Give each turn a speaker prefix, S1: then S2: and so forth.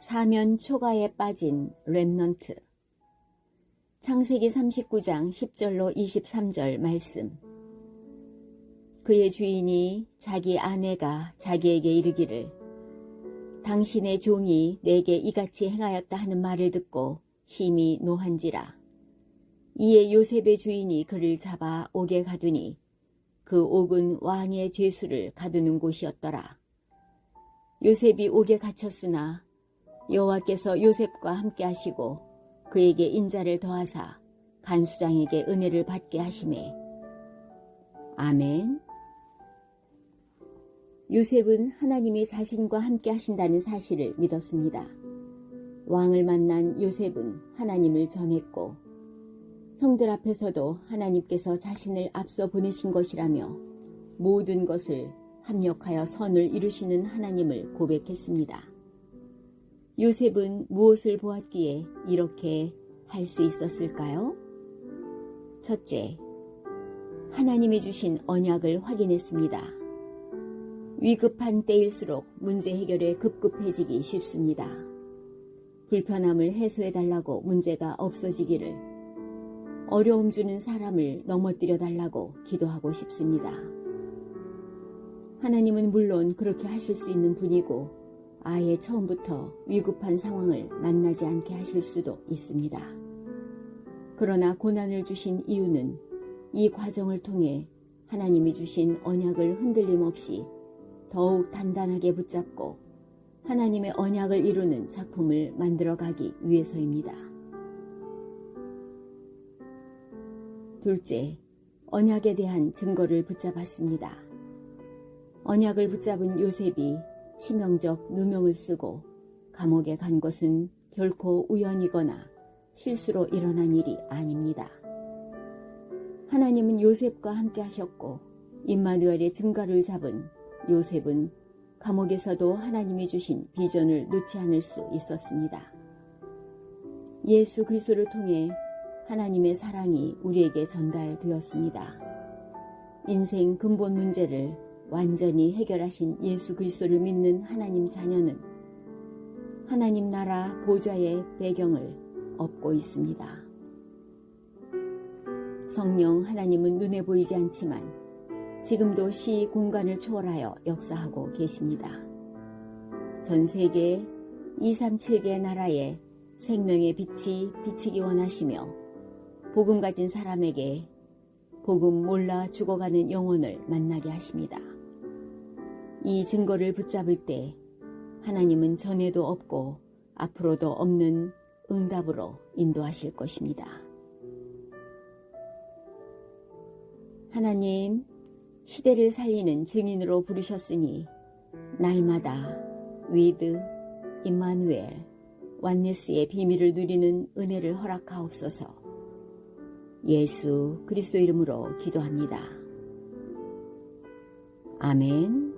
S1: 사면 초가에 빠진 랩넌트. 창세기 39장 10절로 23절 말씀. 그의 주인이 자기 아내가 자기에게 이르기를 당신의 종이 내게 이같이 행하였다 하는 말을 듣고 심히 노한지라. 이에 요셉의 주인이 그를 잡아 옥에 가두니 그 옥은 왕의 죄수를 가두는 곳이었더라. 요셉이 옥에 갇혔으나 여호와께서 요셉과 함께 하시고 그에게 인자를 더하사 간수장에게 은혜를 받게 하심에 아멘. 요셉은 하나님이 자신과 함께 하신다는 사실을 믿었습니다. 왕을 만난 요셉은 하나님을 전했고 형들 앞에서도 하나님께서 자신을 앞서 보내신 것이라며 모든 것을 합력하여 선을 이루시는 하나님을 고백했습니다. 요셉은 무엇을 보았기에 이렇게 할 수 있었을까요? 첫째, 하나님이 주신 언약을 확인했습니다. 위급한 때일수록 문제 해결에 급급해지기 쉽습니다. 불편함을 해소해달라고 문제가 없어지기를, 어려움 주는 사람을 넘어뜨려 달라고 기도하고 싶습니다. 하나님은 물론 그렇게 하실 수 있는 분이고, 아예 처음부터 위급한 상황을 만나지 않게 하실 수도 있습니다. 그러나 고난을 주신 이유는 이 과정을 통해 하나님이 주신 언약을 흔들림 없이 더욱 단단하게 붙잡고 하나님의 언약을 이루는 작품을 만들어 가기 위해서입니다. 둘째, 언약에 대한 증거를 붙잡았습니다. 언약을 붙잡은 요셉이 치명적 누명을 쓰고 감옥에 간 것은 결코 우연이거나 실수로 일어난 일이 아닙니다. 하나님은 요셉과 함께 하셨고 임마누엘의 증거를 잡은 요셉은 감옥에서도 하나님이 주신 비전을 놓지 않을 수 있었습니다. 예수 그리스도를 통해 하나님의 사랑이 우리에게 전달되었습니다. 인생 근본 문제를 완전히 해결하신 예수 그리스도를 믿는 하나님 자녀는 하나님 나라 보좌의 배경을 얻고 있습니다. 성령 하나님은 눈에 보이지 않지만 지금도 시 공간을 초월하여 역사하고 계십니다. 전 세계 237개 나라에 생명의 빛이 비치기 원하시며 복음 가진 사람에게 복음 몰라 죽어가는 영혼을 만나게 하십니다. 이 증거를 붙잡을 때 하나님은 전에도 없고 앞으로도 없는 응답으로 인도하실 것입니다. 하나님, 시대를 살리는 증인으로 부르셨으니 날마다 위드, 임마누엘, 완네스의 비밀을 누리는 은혜를 허락하옵소서. 예수 그리스도 이름으로 기도합니다. 아멘.